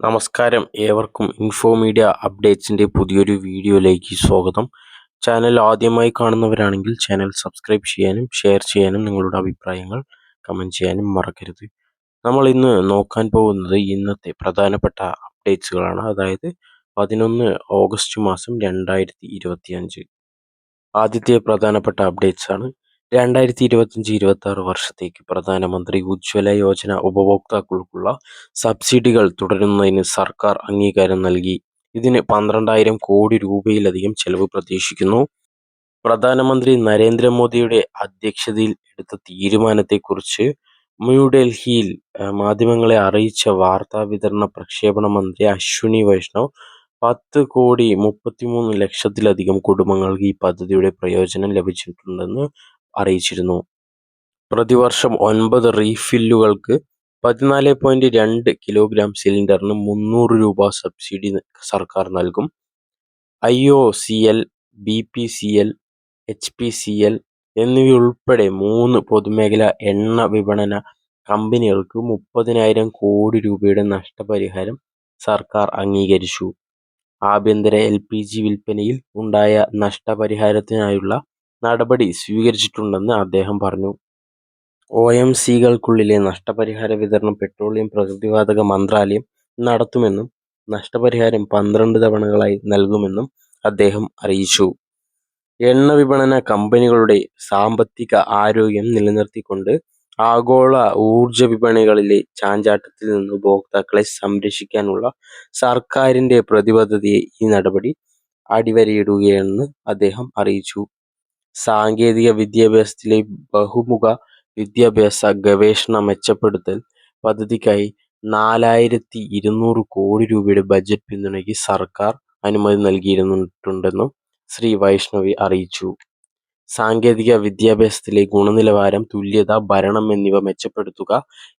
നമസ്കാരം. ഏവർക്കും info media അപ്ഡേറ്റ്സിന്റെ പുതിയൊരു വീഡിയോയിലേക്ക് സ്വാഗതം. ചാനൽ ആദ്യമായി കാണുന്നവരാണെങ്കിൽ ചാനൽ സബ്സ്ക്രൈബ് ചെയ്യാനും ഷെയർ ചെയ്യാനും നിങ്ങളുടെ അഭിപ്രായങ്ങൾ കമന്റ് ചെയ്യാനും മറക്കരുത്. നമ്മൾ ഇന്ന് നോക്കാൻ പോകുന്നത് ഇന്നത്തെ പ്രധാനപ്പെട്ട അപ്ഡേറ്റ്സുകളാണ്. അതായത് പതിനൊന്ന് ഓഗസ്റ്റ് മാസം രണ്ടായിരത്തി ആദ്യത്തെ പ്രധാനപ്പെട്ട അപ്ഡേറ്റ്സ് ആണ് രണ്ടായിരത്തി ഇരുപത്തഞ്ച് ഇരുപത്തി ആറ് വർഷത്തേക്ക് പ്രധാനമന്ത്രി ഉജ്ജ്വല യോജന ഉപഭോക്താക്കൾക്കുള്ള സബ്സിഡികൾ തുടരുന്നതിന് സർക്കാർ അംഗീകാരം നൽകി. ഇതിന് പന്ത്രണ്ടായിരം കോടി രൂപയിലധികം ചെലവ് പ്രതീക്ഷിക്കുന്നു. പ്രധാനമന്ത്രി നരേന്ദ്രമോദിയുടെ അധ്യക്ഷതയിൽ എടുത്ത തീരുമാനത്തെക്കുറിച്ച് ന്യൂഡൽഹിയിൽ മാധ്യമങ്ങളെ അറിയിച്ച വാർത്താ വിതരണ പ്രക്ഷേപണ മന്ത്രി അശ്വിനി വൈഷ്ണവ് പത്ത് കോടി മുപ്പത്തിമൂന്ന് ലക്ഷത്തിലധികം കുടുംബങ്ങൾക്ക് ഈ പദ്ധതിയുടെ പ്രയോജനം ലഭിച്ചിട്ടുണ്ടെന്ന് അറിയിച്ചിരുന്നു. പ്രതിവർഷം ഒൻപത് റീഫില്ലുകൾക്ക് പതിനാല് പോയിന്റ് രണ്ട് കിലോഗ്രാം സിലിണ്ടറിന് മുന്നൂറ് രൂപ സബ്സിഡി സർക്കാർ നൽകും. I O C L B P C L H P C L എന്നിവയുൾപ്പെടെ മൂന്ന് പൊതുമേഖലാ എണ്ണ വിപണന കമ്പനികൾക്ക് മുപ്പതിനായിരം കോടി രൂപയുടെ നഷ്ടപരിഹാരം സർക്കാർ അംഗീകരിച്ചു. ആഭ്യന്തര എൽ പി ജി വിൽപ്പനയിൽ ഉണ്ടായ നഷ്ടപരിഹാരത്തിനായുള്ള നടപടി സ്വീകരിച്ചിട്ടുണ്ടെന്ന് അദ്ദേഹം പറഞ്ഞു. ഒ എം സികൾക്കുള്ളിലെ നഷ്ടപരിഹാര വിതരണം പെട്രോളിയം പ്രകൃതിവാതക മന്ത്രാലയം നടത്തുമെന്നും നഷ്ടപരിഹാരം പന്ത്രണ്ട് തവണകളായി നൽകുമെന്നും അദ്ദേഹം അറിയിച്ചു. എണ്ണ വിപണന കമ്പനികളുടെ സാമ്പത്തിക ആരോഗ്യം നിലനിർത്തിക്കൊണ്ട് ആഗോള ഊർജ വിപണികളിലെ ചാഞ്ചാട്ടത്തിൽ നിന്ന് ഉപഭോക്താക്കളെ സംരക്ഷിക്കാനുള്ള സർക്കാരിന്റെ പ്രതിബദ്ധതയെ ഈ നടപടി അടിവരയിടുകയാണെന്ന് അദ്ദേഹം അറിയിച്ചു. സാങ്കേതിക വിദ്യാഭ്യാസത്തിലെ ബഹുമുഖ വിദ്യാഭ്യാസ ഗവേഷണ മെച്ചപ്പെടുത്തൽ പദ്ധതിക്കായി നാലായിരത്തി ഇരുന്നൂറ് കോടി രൂപയുടെ ബജറ്റ് പിന്തുണയ്ക്ക് സർക്കാർ അനുമതി നൽകിയിരുന്നിട്ടുണ്ടെന്നും ശ്രീ വൈഷ്ണവി അറിയിച്ചു. സാങ്കേതിക വിദ്യാഭ്യാസത്തിലെ ഗുണനിലവാരം തുല്യത ഭരണം എന്നിവ മെച്ചപ്പെടുത്തുക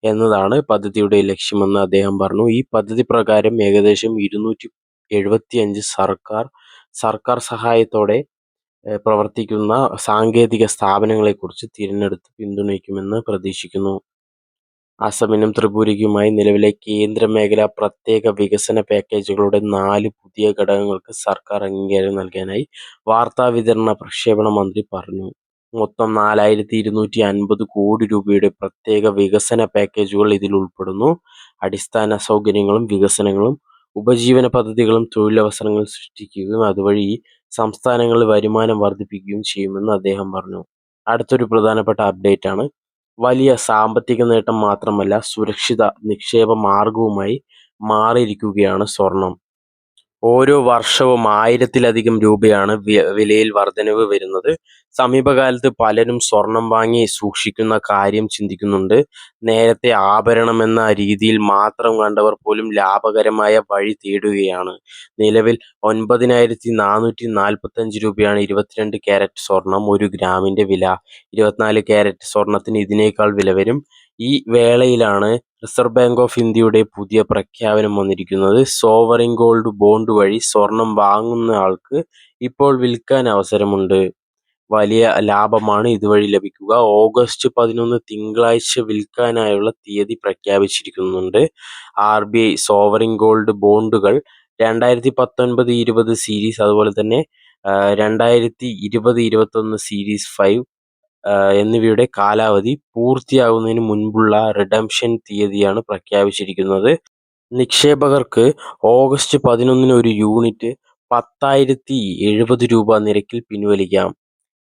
എന്നതാണ് പദ്ധതിയുടെ ലക്ഷ്യമെന്ന് അദ്ദേഹം പറഞ്ഞു. ഈ പദ്ധതി പ്രകാരം ഏകദേശം ഇരുന്നൂറ്റി എഴുപത്തിയഞ്ച് സർക്കാർ സർക്കാർ സഹായത്തോടെ പ്രവർത്തിക്കുന്ന സാങ്കേതിക സ്ഥാപനങ്ങളെക്കുറിച്ച് തിരഞ്ഞെടുത്ത് പിന്തുണയ്ക്കുമെന്ന് പ്രതീക്ഷിക്കുന്നു. അസമിനും ത്രിപുരയ്ക്കുമായി നിലവിലെ കേന്ദ്ര മേഖലാ പ്രത്യേക വികസന പാക്കേജുകളുടെ നാല് പുതിയ ഘടകങ്ങൾക്ക് സർക്കാർ അംഗീകാരം നൽകാനായി വാർത്താ വിതരണ പ്രക്ഷേപണ മന്ത്രി പറഞ്ഞു. മൊത്തം നാലായിരത്തി ഇരുന്നൂറ്റി അൻപത് കോടി രൂപയുടെ പ്രത്യേക വികസന പാക്കേജുകൾ ഇതിൽ ഉൾപ്പെടുന്നു. അടിസ്ഥാന സൗകര്യങ്ങളും വികസനങ്ങളും ഉപജീവന പദ്ധതികളും തൊഴിലവസരങ്ങൾ സൃഷ്ടിക്കുകയും അതുവഴി സംസ്ഥാനങ്ങളിൽ വരുമാനം വർദ്ധിപ്പിക്കുകയും ചെയ്യുമെന്ന് അദ്ദേഹം പറഞ്ഞു. അടുത്തൊരു പ്രധാനപ്പെട്ട അപ്ഡേറ്റ് ആണ്. വലിയ സാമ്പത്തിക നേട്ടം മാത്രമല്ല സുരക്ഷിത നിക്ഷേപ മാർഗവുമായി മാറിയിരിക്കുകയാണ് സ്വർണം. ഓരോ വർഷവും ആയിരത്തിലധികം രൂപയാണ് വിലയിൽ വർധനവ് വരുന്നത്. സമീപകാലത്ത് പലരും സ്വർണം വാങ്ങി സൂക്ഷിക്കുന്ന കാര്യം ചിന്തിക്കുന്നുണ്ട്. നേരത്തെ ആഭരണം എന്ന രീതിയിൽ മാത്രം കണ്ടവർ പോലും ലാഭകരമായ വഴി തേടുകയാണ്. നിലവിൽ ഒൻപതിനായിരത്തി നാനൂറ്റി നാൽപ്പത്തഞ്ച് രൂപയാണ് ഇരുപത്തിരണ്ട് ക്യാരറ്റ് സ്വർണം ഒരു ഗ്രാമിന്റെ വില. ഇരുപത്തിനാല് ക്യാരറ്റ് സ്വർണത്തിന് ഇതിനേക്കാൾ വില വരും. ഈ വേളയിലാണ് റിസർവ് ബാങ്ക് ഓഫ് ഇന്ത്യയുടെ പുതിയ പ്രഖ്യാപനം വന്നിരിക്കുന്നത്. സോവറിൻ ഗോൾഡ് ബോണ്ട് വഴി സ്വർണം വാങ്ങുന്ന ആൾക്ക് ഇപ്പോൾ വിൽക്കാൻ അവസരമുണ്ട്. വലിയ ലാഭമാണ് ഇതുവഴി ലഭിക്കുക. ഓഗസ്റ്റ് പതിനൊന്ന് തിങ്കളാഴ്ച വിൽക്കാനായുള്ള തീയതി പ്രഖ്യാപിച്ചിരിക്കുന്നുണ്ട്. R B I sovereign gold ബോണ്ടുകൾ രണ്ടായിരത്തി പത്തൊൻപത് ഇരുപത് സീരീസ് അതുപോലെ തന്നെ രണ്ടായിരത്തി ഇരുപത് ഇരുപത്തൊന്ന് സീരീസ് ഫൈവ് എന്നിവയുടെ കാലാവധി പൂർത്തിയാകുന്നതിന് മുൻപുള്ള റിഡംഷൻ തീയതിയാണ് പ്രഖ്യാപിച്ചിരിക്കുന്നത്. നിക്ഷേപകർക്ക് ഓഗസ്റ്റ് പതിനൊന്നിന് ഒരു യൂണിറ്റ് പത്തായിരത്തി എഴുപത് രൂപ നിരക്കിൽ പിൻവലിക്കാം.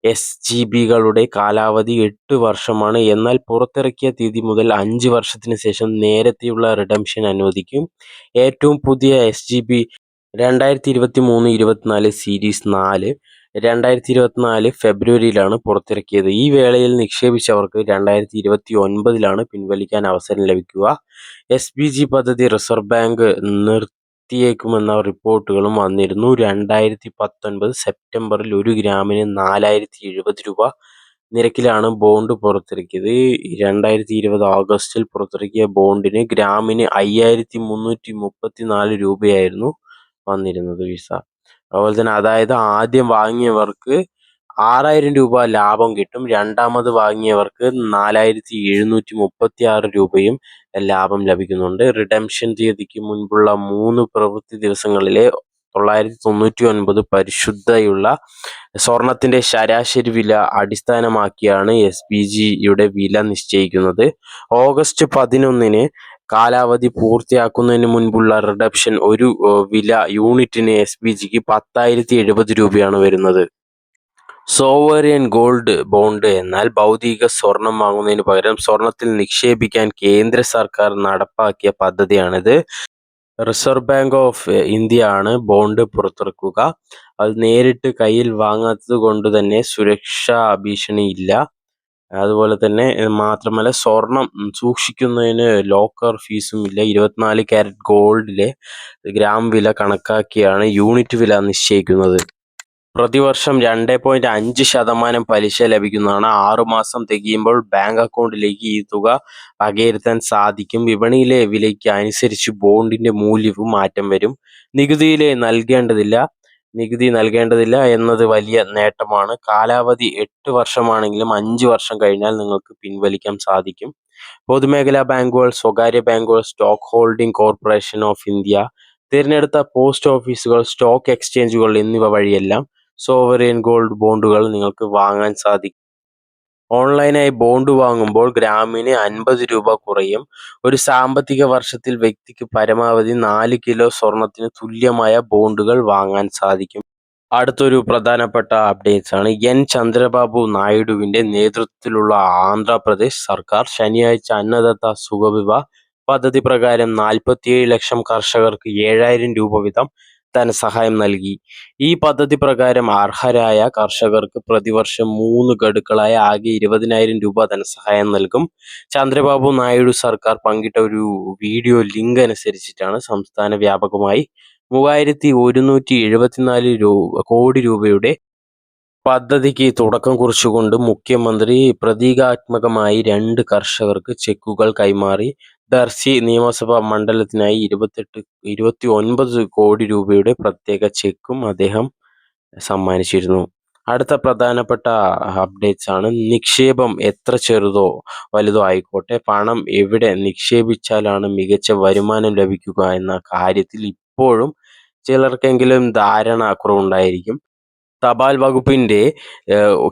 എസ് ജി ബികളുടെ കാലാവധി എട്ട് വർഷമാണ്. എന്നാൽ പുറത്തിറക്കിയ തീയതി മുതൽ അഞ്ച് വർഷത്തിന് ശേഷം നേരത്തെയുള്ള റിഡംഷൻ അനുവദിക്കും. ഏറ്റവും പുതിയ എസ് ജി ബി രണ്ടായിരത്തി ഇരുപത്തി മൂന്ന് ഇരുപത്തിനാല് സീരീസ് നാല് രണ്ടായിരത്തി ഇരുപത്തിനാല് ഫെബ്രുവരിയിലാണ് പുറത്തിറക്കിയത്. ഈ വേളയിൽ നിക്ഷേപിച്ചവർക്ക് രണ്ടായിരത്തി ഇരുപത്തി ഒൻപതിലാണ് പിൻവലിക്കാൻ അവസരം ലഭിക്കുക. എസ് ബി ജി പദ്ധതി റിസർവ് ബാങ്ക് നിർത്തിയേക്കുമെന്ന റിപ്പോർട്ടുകളും വന്നിരുന്നു. രണ്ടായിരത്തി പത്തൊൻപത് സെപ്റ്റംബറിൽ ഒരു ഗ്രാമിന് നാലായിരത്തി എഴുപത് രൂപ നിരക്കിലാണ് ബോണ്ട് പുറത്തിറക്കിയത്. രണ്ടായിരത്തി ഇരുപത് ഓഗസ്റ്റിൽ പുറത്തിറക്കിയ ബോണ്ടിന് ഗ്രാമിന് അയ്യായിരത്തി മുന്നൂറ്റി മുപ്പത്തി നാല് രൂപയായിരുന്നു വന്നിരുന്നത് വിസ. അതുപോലെ തന്നെ അതായത് ആദ്യം വാങ്ങിയവർക്ക് ആറായിരം രൂപ ലാഭം കിട്ടും. രണ്ടാമത് വാങ്ങിയവർക്ക് നാലായിരത്തി എഴുന്നൂറ്റി മുപ്പത്തി ആറ് രൂപയും ലാഭം ലഭിക്കുന്നുണ്ട്. റിഡംഷൻ തീയതിക്ക് മുൻപുള്ള മൂന്ന് പ്രവൃത്തി ദിവസങ്ങളിലെ തൊള്ളായിരത്തി തൊണ്ണൂറ്റി ഒൻപത് പരിശുദ്ധയുള്ള സ്വർണത്തിന്റെ ശരാശരി വില അടിസ്ഥാനമാക്കിയാണ് എസ് പി ജിയുടെ വില നിശ്ചയിക്കുന്നത്. ഓഗസ്റ്റ് പതിനൊന്നിന് കാലാവധി പൂർത്തിയാക്കുന്നതിന് മുൻപുള്ള റിഡപ്ഷൻ ഒരു വില യൂണിറ്റിന് എസ് പി ജിക്ക് പത്തായിരത്തി എഴുപത് രൂപയാണ് വരുന്നത്. സോവറിയൻ ഗോൾഡ് ബോണ്ട് എന്നാൽ ഭൗതിക സ്വർണം വാങ്ങുന്നതിന് പകരം സ്വർണത്തിൽ നിക്ഷേപിക്കാൻ കേന്ദ്ര സർക്കാർ നടപ്പാക്കിയ പദ്ധതിയാണിത്. റിസർവ് ബാങ്ക് ഓഫ് ഇന്ത്യ ആണ് ബോണ്ട് പുറത്തിറക്കുക. അത് നേരിട്ട് കയ്യിൽ വാങ്ങാത്തത് കൊണ്ട് തന്നെ സുരക്ഷാ ഭീഷണിയില്ല അതുപോലെ തന്നെ മാത്രമല്ല സ്വർണം സൂക്ഷിക്കുന്നതിന് ലോക്കർ ഫീസും ഇല്ല. ഇരുപത്തിനാല് ക്യാരറ്റ് ഗോൾഡിലെ ഗ്രാം വില കണക്കാക്കിയാണ് യൂണിറ്റ് വില നിശ്ചയിക്കുന്നത്. പ്രതിവർഷം രണ്ട് പോയിന്റ് അഞ്ച് ശതമാനം പലിശ ലഭിക്കുന്നതാണ്. ആറുമാസം തികയുമ്പോൾ ബാങ്ക് അക്കൗണ്ടിലേക്ക് ഈ തുക വകയിരുത്താൻ സാധിക്കും. വിപണിയിലെ വിലയ്ക്ക് അനുസരിച്ച് ബോണ്ടിന്റെ മൂല്യവും മാറ്റം വരും. നികുതിയിലെ നൽകേണ്ടതില്ല. നികുതി നൽകേണ്ടതില്ല എന്നത് വലിയ നേട്ടമാണ്. കാലാവധി എട്ട് വർഷമാണെങ്കിലും അഞ്ച് വർഷം കഴിഞ്ഞാൽ നിങ്ങൾക്ക് പിൻവലിക്കാൻ സാധിക്കും. പൊതുമേഖലാ ബാങ്കുകൾ സ്വകാര്യ ബാങ്കുകൾ Stock Holding Corporation of India തിരഞ്ഞെടുത്ത പോസ്റ്റ് ഓഫീസുകൾ സ്റ്റോക്ക് എക്സ്ചേഞ്ചുകൾ എന്നിവ വഴിയെല്ലാം സോവറിയൻ ഗോൾഡ് ബോണ്ടുകൾ നിങ്ങൾക്ക് വാങ്ങാൻ സാധിക്കും. ഓൺലൈനായി ബോണ്ട് വാങ്ങുമ്പോൾ ഗ്രാമിന് അൻപത് രൂപ കുറയും. ഒരു സാമ്പത്തിക വർഷത്തിൽ വ്യക്തിക്ക് പരമാവധി നാല് കിലോ സ്വർണത്തിന് തുല്യമായ ബോണ്ടുകൾ വാങ്ങാൻ സാധിക്കും. അടുത്തൊരു പ്രധാനപ്പെട്ട അപ്ഡേറ്റ്സ് ആണ് എൻ. ചന്ദ്രബാബു നായിഡുവിന്റെ നേതൃത്വത്തിലുള്ള ആന്ധ്രാപ്രദേശ് സർക്കാർ ശനിയാഴ്ച അന്നദത്ത സുഖവിവ പദ്ധതി പ്രകാരം നാൽപ്പത്തിയേഴ് ലക്ഷം കർഷകർക്ക് ഏഴായിരം രൂപ വീതം ധനസഹായം നൽകി. ഈ പദ്ധതി പ്രകാരം അർഹരായ കർഷകർക്ക് പ്രതിവർഷം മൂന്ന് ഗഡുക്കളായ ആകെ ഇരുപതിനായിരം രൂപ ധനസഹായം നൽകും. ചന്ദ്രബാബു നായിഡു സർക്കാർ പങ്കിട്ട ഒരു വീഡിയോ ലിങ്ക് അനുസരിച്ചിട്ടാണ് സംസ്ഥാന വ്യാപകമായി മൂവായിരത്തി ഒരുന്നൂറ്റി എഴുപത്തിനാല് രൂപ കോടി രൂപയുടെ പദ്ധതിക്ക് തുടക്കം കുറിച്ചുകൊണ്ട് മുഖ്യമന്ത്രി പ്രതീകാത്മകമായി രണ്ട് കർഷകർക്ക് ചെക്കുകൾ കൈമാറി. ദർശി നിയമസഭാ മണ്ഡലത്തിനായി ഇരുപത്തെട്ട് ഇരുപത്തി ഒൻപത് കോടി രൂപയുടെ പ്രത്യേക ചെക്കും അദ്ദേഹം സമ്മാനിച്ചിരുന്നു. അടുത്ത പ്രധാനപ്പെട്ട അപ്ഡേറ്റ്സ് ആണ്. നിക്ഷേപം എത്ര ചെറുതോ വലുതോ ആയിക്കോട്ടെ. പണം എവിടെ നിക്ഷേപിച്ചാലാണ് മികച്ച വരുമാനം ലഭിക്കുക എന്ന കാര്യത്തിൽ ഇപ്പോഴും ചിലർക്കെങ്കിലും ധാരണ കുറവുണ്ടായിരിക്കും. തപാൽ വകുപ്പിന്റെ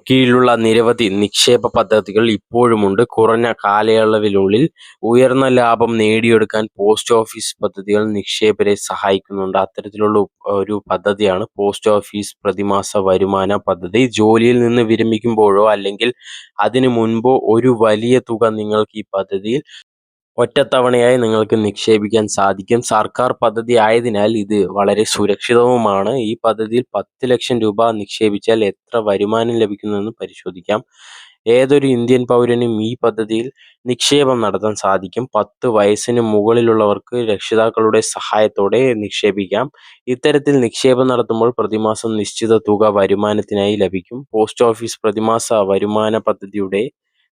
കീഴിലുള്ള നിരവധി നിക്ഷേപ പദ്ധതികൾ ഇപ്പോഴുമുണ്ട്. കുറഞ്ഞ കാലയളവിനുള്ളിൽ ഉയർന്ന ലാഭം നേടിയെടുക്കാൻ പോസ്റ്റ് ഓഫീസ് പദ്ധതികൾ നിക്ഷേപരെ സഹായിക്കുന്നുണ്ട്. അത്തരത്തിലുള്ള ഒരു പദ്ധതിയാണ് പോസ്റ്റ് ഓഫീസ് പ്രതിമാസ വരുമാന പദ്ധതി. ജോലിയിൽ നിന്ന് വിരമിക്കുമ്പോഴോ അല്ലെങ്കിൽ അതിനു മുൻപോ ഒരു വലിയ തുക നിങ്ങൾക്ക് ഈ പദ്ധതിയിൽ ഒറ്റത്തവണയായി നിങ്ങൾക്ക് നിക്ഷേപിക്കാൻ സാധിക്കും. സർക്കാർ പദ്ധതി ആയതിനാൽ ഇത് വളരെ സുരക്ഷിതവുമാണ്. ഈ പദ്ധതിയിൽ പത്ത് ലക്ഷം രൂപ നിക്ഷേപിച്ചാൽ എത്ര വരുമാനം ലഭിക്കുന്നുവെന്ന് പരിശോധിക്കാം. ഏതൊരു ഇന്ത്യൻ പൗരനും ഈ പദ്ധതിയിൽ നിക്ഷേപം നടത്താൻ സാധിക്കും. പത്ത് വയസ്സിന് മുകളിലുള്ളവർക്ക് രക്ഷിതാക്കളുടെ സഹായത്തോടെ നിക്ഷേപിക്കാം. ഇത്തരത്തിൽ നിക്ഷേപം നടത്തുമ്പോൾ പ്രതിമാസം നിശ്ചിത തുക വരുമാനത്തിനായി ലഭിക്കും. പോസ്റ്റ് ഓഫീസ് പ്രതിമാസ വരുമാന പദ്ധതിയുടെ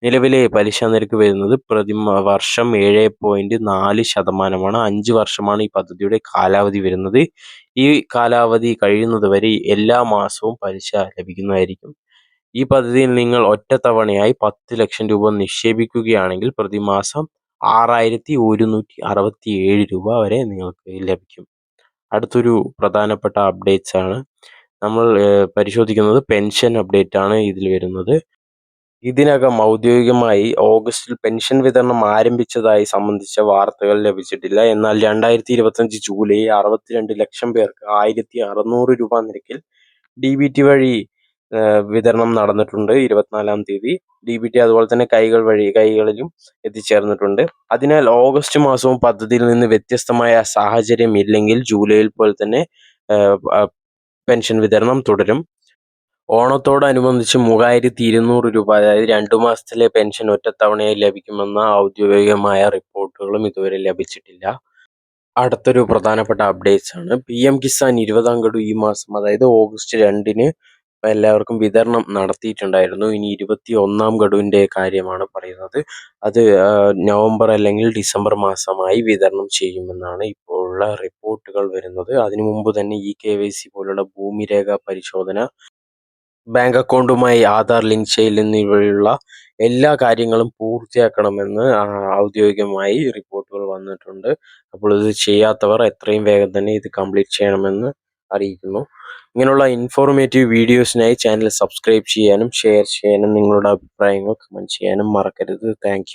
നിലവിലെ പലിശ നിരക്ക് വരുന്നത് പ്രതി വർഷം ഏഴ് പോയിന്റ് നാല് ശതമാനമാണ്. അഞ്ച് വർഷമാണ് ഈ പദ്ധതിയുടെ കാലാവധി വരുന്നത്. ഈ കാലാവധി കഴിയുന്നത് വരെ എല്ലാ മാസവും പലിശ ലഭിക്കുന്നതായിരിക്കും. ഈ പദ്ധതിയിൽ നിങ്ങൾ ഒറ്റത്തവണയായി പത്ത് ലക്ഷം രൂപ നിക്ഷേപിക്കുകയാണെങ്കിൽ പ്രതിമാസം ആറായിരത്തി ഒരുന്നൂറ്റി അറുപത്തി ഏഴ് രൂപ വരെ നിങ്ങൾക്ക് ലഭിക്കും. അടുത്തൊരു പ്രധാനപ്പെട്ട അപ്ഡേറ്റ്സ് ആണ്. നമ്മൾ പരിശോധിക്കുന്നത് പെൻഷൻ അപ്ഡേറ്റ് ആണ് ഇതിൽ വരുന്നത്. ഇതിനകം ഔദ്യോഗികമായി ഓഗസ്റ്റിൽ പെൻഷൻ വിതരണം ആരംഭിച്ചതായി സംബന്ധിച്ച വാർത്തകൾ ലഭിച്ചിട്ടില്ല. എന്നാൽ രണ്ടായിരത്തി ഇരുപത്തഞ്ച് ജൂലൈ അറുപത്തിരണ്ട് ലക്ഷം പേർക്ക് ആയിരത്തി അറുന്നൂറ് രൂപ നിരക്കിൽ ഡി ബി ടി വഴി വിതരണം നടന്നിട്ടുണ്ട് ഇരുപത്തിനാലാം തീയതി. ഡി ബി ടി അതുപോലെ തന്നെ കൈകൾ വഴി കൈകളിലും എത്തിച്ചേർന്നിട്ടുണ്ട്. അതിനാൽ ഓഗസ്റ്റ് മാസവും പദ്ധതിയിൽ നിന്ന് വ്യത്യസ്തമായ സാഹചര്യം ഇല്ലെങ്കിൽ ജൂലൈയിൽ പോലെ തന്നെ പെൻഷൻ വിതരണം തുടരും. ഓണത്തോടനുബന്ധിച്ച് മൂവായിരത്തി ഇരുന്നൂറ് രൂപ അതായത് രണ്ടു മാസത്തിലെ പെൻഷൻ ഒറ്റത്തവണയായി ലഭിക്കുമെന്ന ഔദ്യോഗികമായ റിപ്പോർട്ടുകളും ഇതുവരെ ലഭിച്ചിട്ടില്ല. അടുത്തൊരു പ്രധാനപ്പെട്ട അപ്ഡേറ്റ്സ് ആണ് പി എം കിസാൻ ഇരുപതാം ഗഡു ഈ മാസം അതായത് ഓഗസ്റ്റ് രണ്ടിന് എല്ലാവർക്കും വിതരണം നടത്തിയിട്ടുണ്ടായിരുന്നു. ഇനി ഇരുപത്തി ഒന്നാം ഗഡുവിന്റെ കാര്യമാണ് പറയുന്നത്. അത് നവംബർ അല്ലെങ്കിൽ ഡിസംബർ മാസമായി വിതരണം ചെയ്യുമെന്നാണ് ഇപ്പോഴുള്ള റിപ്പോർട്ടുകൾ വരുന്നത്. അതിനു മുമ്പ് തന്നെ ഇ കെ വൈ സി പോലുള്ള ഭൂമിരേഖ പരിശോധന ബാങ്ക് അക്കൗണ്ടുമായി ആധാർ ലിങ്ക് എന്നിവയുള്ള എല്ലാ കാര്യങ്ങളും പൂർത്തിയാക്കണമെന്ന് ഔദ്യോഗികമായി റിപ്പോർട്ടുകൾ വന്നിട്ടുണ്ട്. അപ്പോൾ ഇത് ചെയ്യാത്തവർ എത്രയും വേഗം തന്നെ ഇത് കംപ്ലീറ്റ് ചെയ്യണമെന്ന് അറിയിക്കുന്നു. ഇങ്ങനെയുള്ള ഇൻഫോർമേറ്റീവ് വീഡിയോസിനായി ചാനൽ സബ്സ്ക്രൈബ് ചെയ്യാനും ഷെയർ ചെയ്യാനും നിങ്ങളുടെ അഭിപ്രായങ്ങൾ കമന്റ് ചെയ്യാനും മറക്കരുത്. താങ്ക്